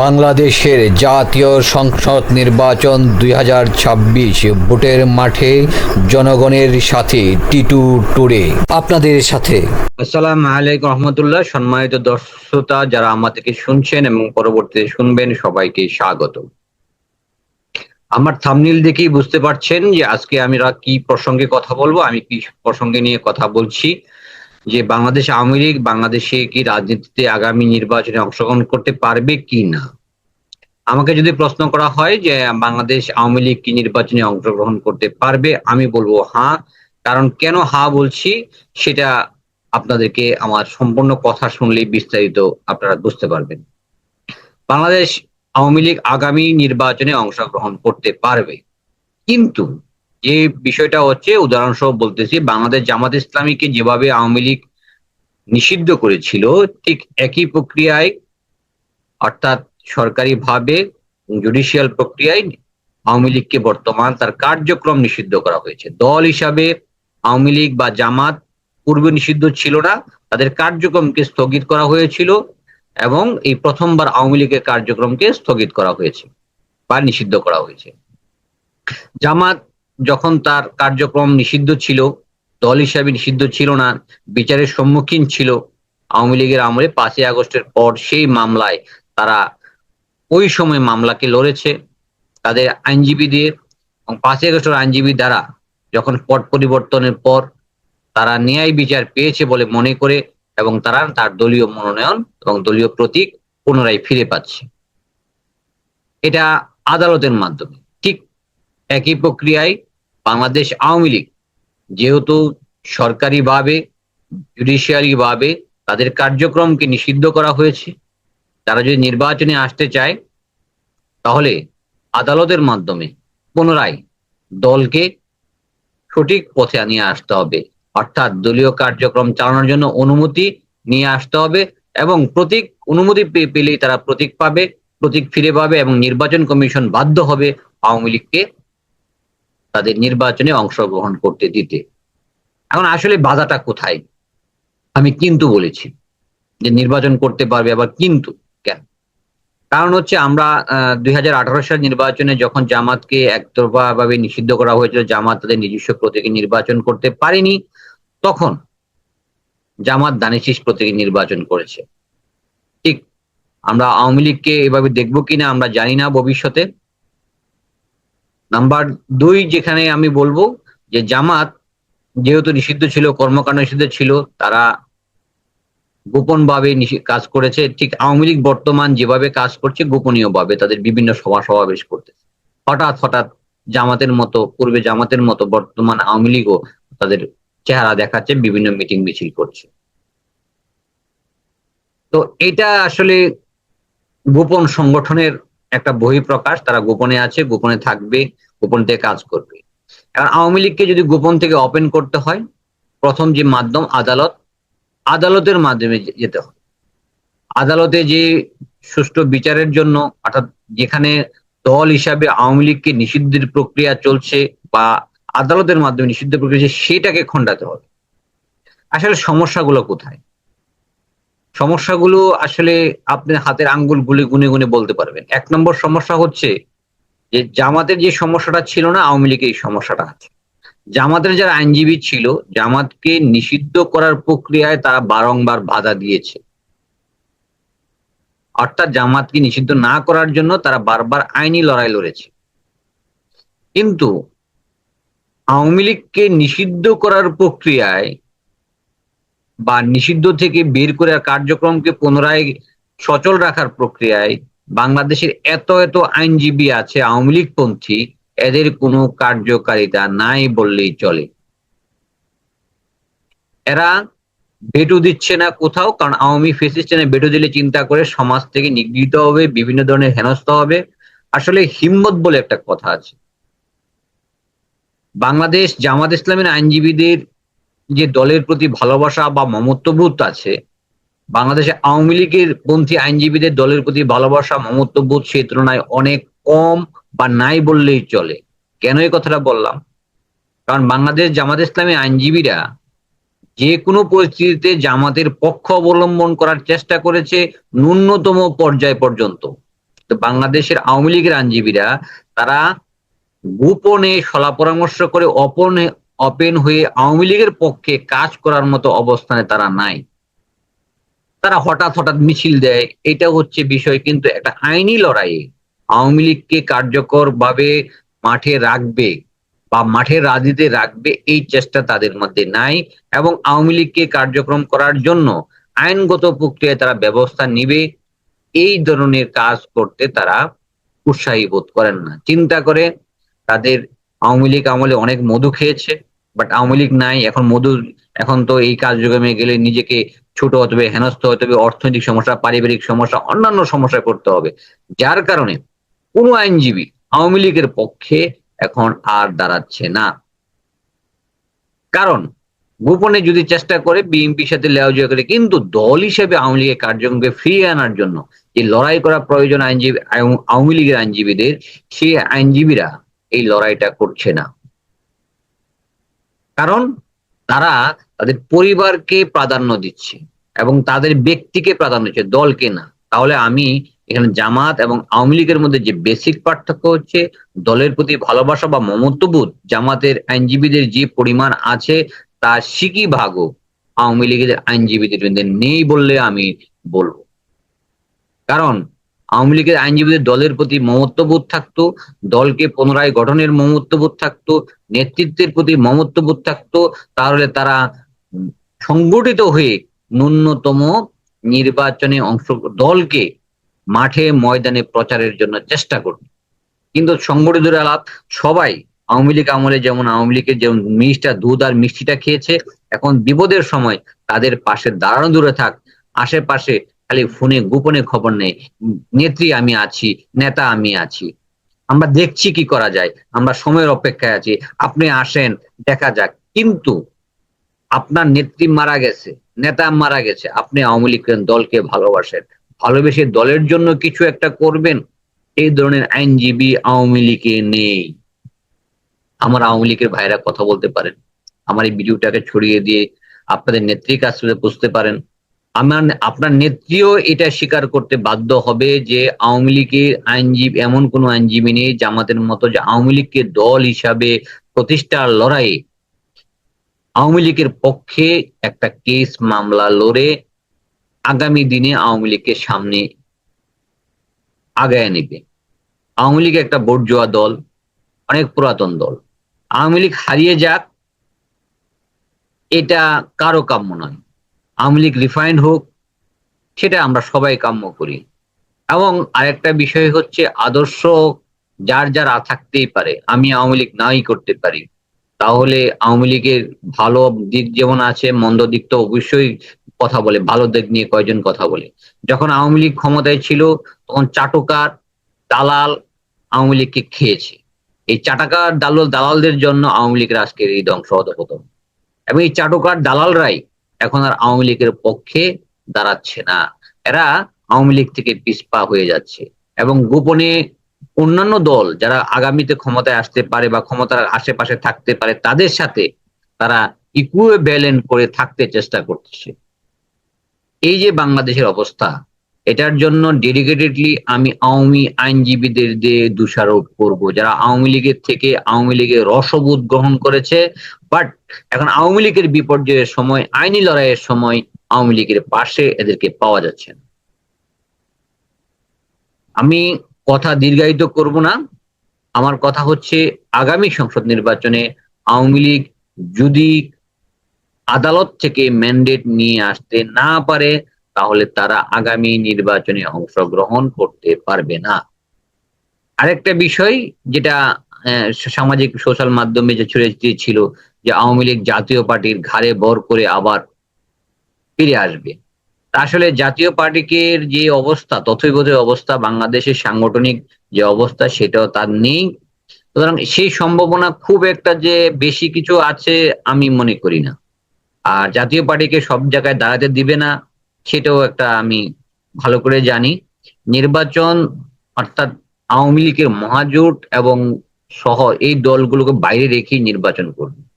বাংলাদেশের জাতীয় সংসদ নির্বাচন দুই ভোটের মাঠে জনগণের সাথে টিটু টুরে আপনাদের সাথে। আসসালামু আলাইকুম রহমতুল্লাহ। সম্মানিত দর্শকতা যারা আমাদেরকে শুনছেন এবং পরবর্তীতে শুনবেন, সবাইকে স্বাগত। আমার থামনিল দেখেই বুঝতে পারছেন যে আজকে আমরা কি প্রসঙ্গে কথা বলব, আমি কি প্রসঙ্গে নিয়ে কথা বলছি। যে বাংলাদেশ আওয়ামী লীগ বাংলাদেশে কি রাজনীতিতে আগামী নির্বাচনে অংশগ্রহণ করতে পারবে কি না? আমাকে যদি প্রশ্ন করা হয় যে বাংলাদেশ আওয়ামী লীগ কি নির্বাচনে অংশগ্রহণ করতে পারবে, আমি বলব হ্যাঁ কারণ কেন হা বলছি সেটা আপনাদেরকে আমার সম্পূর্ণ কথা শুনলেই বিস্তারিত আপনারা বুঝতে পারবেন। বাংলাদেশ আওয়ামী লীগ আগামী নির্বাচনে অংশগ্রহণ করতে পারবে। কিন্তু যে বিষয়টা হচ্ছে, উদাহরণস্বরূপ বলতেছি, বাংলাদেশ জামাত ইসলামীকে যেভাবে আওয়ামী লীগ নিষিদ্ধ করেছিল, ঠিক একই প্রক্রিয়ায়, অর্থাৎ সরকারিভাবে জুডিশিয়াল প্রক্রিয়ায় আওয়ামী লীগকে বর্তমান তার কার্যক্রম নিষিদ্ধ করা হয়েছে। দল হিসাবে আওয়ামী লীগ বা জামাত পূর্বে নিষিদ্ধ ছিল না, তাদের কার্যক্রমকে স্থগিত করা হয়েছিল এবং এই প্রথমবার আওয়ামী লীগের কার্যক্রমকে স্থগিত করা হয়েছে বা নিষিদ্ধ করা হয়েছে। জামাত যখন তার কার্যক্রম নিষিদ্ধ ছিল, দল হিসাবে নিষিদ্ধ ছিল না, বিচারের সম্মুখীন ছিল, আওয়ামী লীগের আমলে পাঁচই আগস্টের পর সেই মামলায় তারা ওই সময় মামলাকে লড়েছে। তাদের আইনজীবী দিয়ে এবং পাঁচই আগস্টের আইনজীবী দ্বারা যখন পট পরিবর্তনের পর তারা ন্যায় বিচার পেয়েছে বলে মনে করে এবং তারা তার দলীয় মনোনয়ন এবং দলীয় প্রতীক পুনরায় ফিরে পাচ্ছে। এটা আদালতের মাধ্যমে। একই প্রক্রিয়ায় বাংলাদেশ আওয়ামী লীগ যেহেতু সরকারিভাবে জুডিশিয়ারিভাবে তাদের কার্যক্রমকে নিষিদ্ধ করা হয়েছে, তারা যদি নির্বাচনে আসতে চায়, তাহলে আদালতের মাধ্যমে পুনরায় দলকে সঠিক পথে নিয়ে আসতে হবে। অর্থাৎ দলীয় কার্যক্রম চালানোর জন্য অনুমতি নিয়ে আসতে হবে এবং প্রতীক, অনুমতি পেলেই তারা প্রতীক পাবে, প্রতীক ফিরে পাবে এবং নির্বাচন কমিশন বাধ্য হবে আওয়ামী লীগকে তাদের নির্বাচনে অংশগ্রহণ করতে দিতে। এখন আসলে বাধাটা কোথায়? আমি কিন্তু বলেছি যে নির্বাচন করতে পারবে আবার কিন্তু কেন? কারণ হচ্ছে আমরা দুই হাজার আঠারো সাল নির্বাচনে যখন জামাতকে একতরফা ভাবে নিষিদ্ধ করা হয়েছিল, জামাত তাদের নিজস্ব প্রতীকে নির্বাচন করতে পারেনি, তখন জামাত দানিশিস প্রতীকে নির্বাচন করেছে। ঠিক, আমরা আওয়ামী লীগকে এভাবে দেখব কিনা আমরা জানি না ভবিষ্যতে। নাম্বার দুই যেখানে আমি বলব যে জামাত যেহেতু নিষিদ্ধ ছিল, কর্মকাণ্ড নিষিদ্ধ ছিল, তারা গোপন ভাবে কাজ করেছে। ঠিক আওয়ামী লীগ বর্তমান যেভাবে কাজ করছে গোপনীয় ভাবে তাদের বিভিন্ন সভা সমাবেশ করতেছে। হঠাৎ হঠাৎ জামাতের মতো, পূর্বে জামাতের মতো বর্তমান আওয়ামী লীগও তাদের চেহারা দেখাচ্ছে, বিভিন্ন মিটিং মিছিল করছে। তো এটা আসলে গোপন সংগঠনের একটা বহিঃপ্রকাশ, তারা গোপনে আছে, গোপনে থাকবে, গোপন থেকে কাজ করবে। এখন আওয়ামী লীগকে যদি গোপন থেকে ওপেন করতে হয়, প্রথম যে মাধ্যম আদালত, আদালতের মাধ্যমে যেতে হয়। আদালতে যে সুষ্ঠু বিচারের জন্য, অর্থাৎ যেখানে দল হিসাবে আওয়ামী লীগকে নিষিদ্ধের প্রক্রিয়া চলছে বা আদালতের মাধ্যমে নিষিদ্ধ প্রক্রিয়া সেটাকে খণ্ডাতে হবে। আসলে সমস্যাগুলো কোথায়? সমস্যাগুলো আসলে আপনি হাতের আঙ্গুল গুলি গুনে গুনে বলতে পারবেন। এক নম্বর সমস্যা হচ্ছে যে জামাতের যে সমস্যাটা ছিল না, আওয়ামী লীগের এই সমস্যাটা আছে। জামাতের যারা আইনজীবী ছিল, জামাতকে নিষিদ্ধ করার প্রক্রিয়ায় তারা বারংবার বাধা দিয়েছে। অর্থাৎ জামাতকে নিষিদ্ধ না করার জন্য তারা বারবার আইনি লড়াই লড়েছে। কিন্তু আওয়ামী লীগকে নিষিদ্ধ করার প্রক্রিয়ায় বা নিষিদ্ধ থেকে বের করে কার্যক্রমকে পুনরায় সচল রাখার প্রক্রিয়ায় বাংলাদেশের এত এত আইনজীবী আছে, আওয়ামী লীগপন্থী, এদের কোনো কার্যকারিতা নাই বললেই চলে। এরা বেটু দিচ্ছে না কোথাও, কারণ আওয়ামী ফেসিস্টেনে বেটু দিলে চিন্তা করে সমাজ থেকে নিগৃহীত হবে, বিভিন্ন ধরনের হেনস্থ হবে। আসলে হিম্মত বলে একটা কথা আছে। বাংলাদেশ জামাত ইসলামের আইনজীবীদের যে দলের প্রতি ভালোবাসা বা মমত্ববোধ আছে, বাংলাদেশে আওয়ামী লীগের পন্থী আইনজীবীদের দলের প্রতি ভালোবাসা, মমত্ববোধ সেই তুলনায় অনেক কম বা নাই বললেই চলে। কেন এই কথাটা বললাম? কারণ বাংলাদেশ জামাত ইসলামী আইনজীবীরা যে কোনো পরিস্থিতিতে জামাতের পক্ষ অবলম্বন করার চেষ্টা করেছে ন্যূনতম পর্যায় পর্যন্ত। তো বাংলাদেশের আওয়ামী লীগের আইনজীবীরা তারা গোপনে সলা পরামর্শ করে, অপনে অপেন হয়ে আওয়ামী লীগের পক্ষে কাজ করার মতো অবস্থানে তারা নাই। তারা হঠাৎ হঠাৎ মিছিল দেয়, এটা হচ্ছে বিষয়। কিন্তু একটা আইনি লড়াইয়ে আওয়ামী লীগকে কার্যকর ভাবে মাঠে রাখবে বা মাঠের রাজনীতি রাখবে এই চেষ্টা তাদের মধ্যে নাই এবং আওয়ামী লীগকে কার্যক্রম করার জন্য আইনগত প্রক্রিয়ায় তারা ব্যবস্থা নিবে, এই ধরনের কাজ করতে তারা উৎসাহী বোধ করেন না। চিন্তা করে তাদের আওয়ামী লীগ আমলে অনেক মধু খেয়েছে। বাট আওয়ামী লীগ নাই, এখন মধু এখন তো এই কার্যক্রমে গেলে নিজেকে ছোট হতে হবে, হেনস্থ হতে হবে, অর্থনৈতিক সমস্যা, পারিবারিক সমস্যা, অন্যান্য সমস্যা করতে হবে। যার কারণে কোনো আইনজীবী আওয়ামী লীগের পক্ষে এখন আর দাঁড়াচ্ছে না। কারণ গোপনে যদি চেষ্টা করে বিএনপির সাথে লেওয়া করে, কিন্তু দল হিসেবে আওয়ামী লীগের কার্যক্রমকে ফিরিয়ে আনার জন্য যে লড়াই করা প্রয়োজন আইনজীবী, আওয়ামী লীগের আইনজীবীদের, সেই আইনজীবীরা এই লড়াইটা করছে না। কারণ তারা তাদের পরিবারকে প্রাধান্য দিচ্ছে এবং তাদের ব্যক্তিকে প্রাধান্য দিচ্ছে, দলকে না। তাহলে আমি এখানে জামাত এবং আওয়ামী লীগের মধ্যে যে বেসিক পার্থক্য হচ্ছে, দলের প্রতি ভালোবাসা বা মমত্ববোধ, জামাতের আইনজীবীদের যে পরিমাণ আছে, তা সিকি ভাগও আওয়ামী লীগের আইনজীবীদের মধ্যে নেই বললে আমি বলব। কারণ আওয়ামী লীগের আইনজীবীদের দলের প্রতি মমত্ববোধ থাকতো, দলকে পুনরায় গঠনের মমত্ববোধ থাকতো, নেতৃত্বের প্রতি মমত্ববোধ থাকতো, তাহলে তারা সংগঠিত হয়ে ন্যূনতম নির্বাচনে অংশ, দলকে মাঠে ময়দানে প্রচারের জন্য চেষ্টা করত। কিন্তু সংগঠিত আলাপ, সবাই আওয়ামী লীগ আমলে যেমন, আওয়ামী লীগের যেমন মিষ্টা দুধ আর মিষ্টিটা খেয়েছে, এখন বিপদের সময় তাদের পাশে দাঁড়ানো দূরে থাক, আশেপাশে খালি ফোনে, গোপনে খবর নেই। নেত্রী আমি আছি, নেতা আমি আছি। আমরা দেখছি কি করা যায়, আমরা সময়ের অপেক্ষায় আছি। আপনি আসেন, দেখা যাক। কিন্তু আপনার নেত্রী মারা গেছে, নেতা মারা গেছে। আপনি আওয়ামী লীগ দলকে ভালোবাসেন। ভালোবেসে দলের জন্য কিছু একটা করবেন? এই ধরনের আইনজীবী আওয়ামী লীগে নেই। আমার আওয়ামী লীগের ভাইরা কথা বলতে পারেন। আমার এই ভিডিওটাকে ছড়িয়ে দিয়ে আপনাদের নেত্রীর কাছ থেকে বুঝতে পারেন। আমার আপনার নেত্রীও এটা স্বীকার করতে বাধ্য হবে যে আওয়ামী লীগের আইনজীবী, এমন কোন আইনজীবী নেই জামাতের মতো যে আওয়ামী লীগকে দল হিসাবে প্রতিষ্ঠার লড়াইয়ে। আওয়ামী লীগের পক্ষে একটা কেস মামলা লড়ে আগামী দিনে আওয়ামী লীগকে সামনে আগায় নেবে। আওয়ামী লীগ একটা বর্জুয়া দল, অনেক পুরাতন দল। আওয়ামী লীগ হারিয়ে যাক, এটা কারও কাম্য নয়। আওয়ামী লীগ রিফাইন্ড হোক, সেটা আমরা সবাই কাম্য করি। এবং আরেকটা বিষয় হচ্ছে আদর্শ যার যার থাকতেই পারে, আমি আওয়ামী লীগ নাই করতে পারি। তাহলে আওয়ামী লীগের ভালো দিক যেমন আছে, মন্দ দিক তো অবশ্যই কথা বলে, ভালো দিক নিয়ে কয়জন কথা বলে। যখন আওয়ামী লীগ ক্ষমতায় ছিল, তখন চাটুকার দালাল আওয়ামী লীগকে খেয়েছে। এই চাটাকার দালাল দালালদের জন্য আওয়ামী লীগের আজকের এই ধ্বংস অধপতন এবং এই চাটুকার দালালরাই এখন আর আওয়ামী লীগের পক্ষে দাঁড়াচ্ছে না। এরা আওয়ামী লীগ থেকে পিছপা হয়ে যাচ্ছে এবং গোপনে অন্যান্য দল যারা আগামীতে ক্ষমতায় আসতে পারে বা ক্ষমতার আশেপাশে থাকতে পারে, তাদের সাথে তারা ইকুইভ্যালেন্ট করে থাকতে চেষ্টা করতেছে এই যে বাংলাদেশের অবস্থা, এটার জন্য ডেডিকেটেডলি আমি আওয়ামী আইনজীবীদের দিয়ে দোষারোপ করব। যারা আওয়ামী লীগের থেকে আওয়ামী লীগের রসবোধ গ্রহণ করেছে বাট এখন আওয়ামী লীগের বিপর্যয়ের সময়, আইনি লড়াইয়ের সময় আওয়ামী লীগের পাশে এদেরকে পাওয়া যাচ্ছে না। আমি কথা দীর্ঘায়িত করব না। আমার কথা হচ্ছে আগামী সংসদ নির্বাচনে আওয়ামী লীগ যদি আদালত থেকে ম্যান্ডেট নিয়ে আসতে না পারে, তাহলে তারা আগামী নির্বাচনে অংশগ্রহণ করতে পারবে না। আরেকটা বিষয় যেটা সামাজিক, সোশ্যাল মাধ্যমে যে ছড়িয়ে ছিল যে আওয়ামী লীগ জাতীয় পার্টির ঘাড়ে বর করে আবার ফিরে আসবে। আসলে জাতীয় পার্টিকে যে অবস্থা তথৈবধ অবস্থা, বাংলাদেশের সাংগঠনিক যে অবস্থা, সেটাও তার নেই। সুতরাং সেই সম্ভাবনা খুব একটা যে বেশি কিছু আছে আমি মনে করি না। আর জাতীয় পার্টিকে সব জায়গায় দাঁড়াতে দিবে না, সেটাও একটা আমি ভালো করে জানি। নির্বাচন অর্থাৎ আওয়ামী লীগের মহাজোট এবং সহ এই দলগুলোকে বাইরে রেখেই নির্বাচন করবে।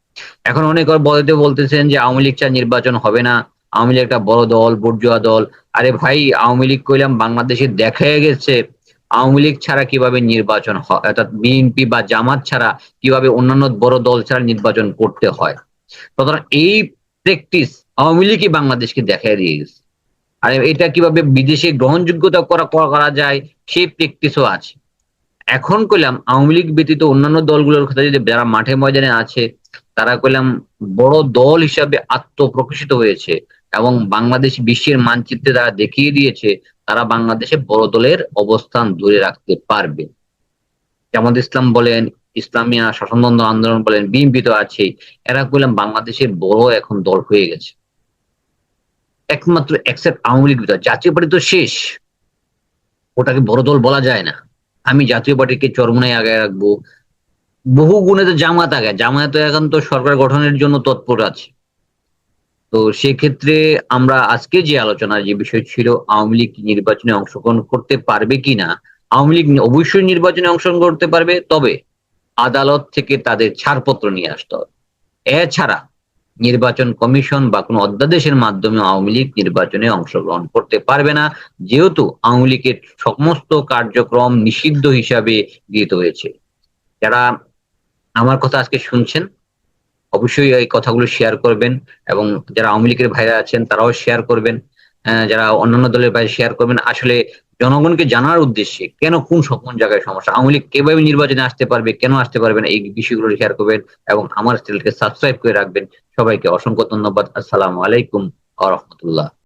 এখন অনেক বলতে বলতেছেন যে আওয়ামী লীগ ছাড়া নির্বাচন হবে না। আওয়ামী লীগ একটা বড় দল, বর্জুয়া দল। আরে ভাই, আওয়ামী লীগ কইলাম বাংলাদেশে দেখা গেছে। আওয়ামী লীগ ছাড়া কীভাবে নির্বাচন হয়? অর্থাৎ বিএনপি বা জামাত ছাড়া কীভাবে অন্যান্য বড় দল ছাড়া নির্বাচন করতে হয়? সুতরাং এই প্র্যাকটিস আওয়ামী লীগই বাংলাদেশকে দেখাই দিয়ে গেছে আর এটা কীভাবে বিদেশে গ্রহণযোগ্যতা করা করা যায়, সেই প্র্যাকটিসও আছে। এখন কইলাম, আওয়ামী লীগ ব্যতীত অন্যান্য দলগুলোর কথা যদি যারা মাঠে ময়দানে আছে তারা কইলাম বড় দল হিসাবে আত্মপ্রকাশিত হয়েছে এবং বাংলাদেশ বিশ্বের মানচিত্রে তারা দেখিয়ে দিয়েছে তারা বাংলাদেশে বড় দলের অবস্থান ধরে রাখতে পারবে। জামাত ইসলাম বলেন, ইসলামিয়া শাসনতন্ত্র আন্দোলন বলেন, বিএনপি তো আছেই এরা কইলাম বাংলাদেশের বড় এখন দল হয়ে গেছে। একমাত্র একসেপ্ট আওয়ামী লীগ। জাতীয় পার্টি তো শেষ। ওটাকে বড় দল বলা যায় না। আমি জাতীয় পার্টিকে চরমনায় আগে রাখব বহু গুণে তো জামাত আগে জামায়াত এখন তো সরকার গঠনের জন্য তৎপর আছে। তো সেক্ষেত্রে আমরা আজকে যে আলোচনা যে বিষয় ছিল, আওয়ামী লীগ নির্বাচনে অংশগ্রহণ করতে পারবে কিনা আওয়ামী লীগ অবশ্যই নির্বাচনে অংশগ্রহণ করতে পারবে, তবে আদালত থেকে তাদের ছাড়পত্র নিয়ে আসতে হবে। এছাড়া নির্বাচন কমিশন বা কোনো অধ্যাদেশের মাধ্যমে আওয়ামী লীগ নির্বাচনে অংশগ্রহণ করতে পারবে না, যেহেতু আওয়ামী লীগের সমস্ত কার্যক্রম নিষিদ্ধ হিসাবে গৃহীত হয়েছে। যারা আমার কথা আজকে শুনছেন, অবশ্যই এই কথাগুলো শেয়ার করবেন এবং যারা আওয়ামী লীগের ভাইরা আছেন তারাও শেয়ার করবেন যারা অন্যান্য দলের ভাই শেয়ার করবেন। আসলে জনগণকে জানার উদ্দেশ্যে কেন কোন কোন জায়গায় সমস্যা? আওয়ামী লীগ কীভাবে নির্বাচনে আসতে পারবে, কেন আসতে পারবে না, এই বিষয়গুলো শেয়ার করবেন এবং আমার চ্যানেলকে সাবস্ক্রাইব করে রাখবেন। সবাইকে অসংখ্য ধন্যবাদ। আসসালামু আলাইকুম আ রহমতুল্লাহ।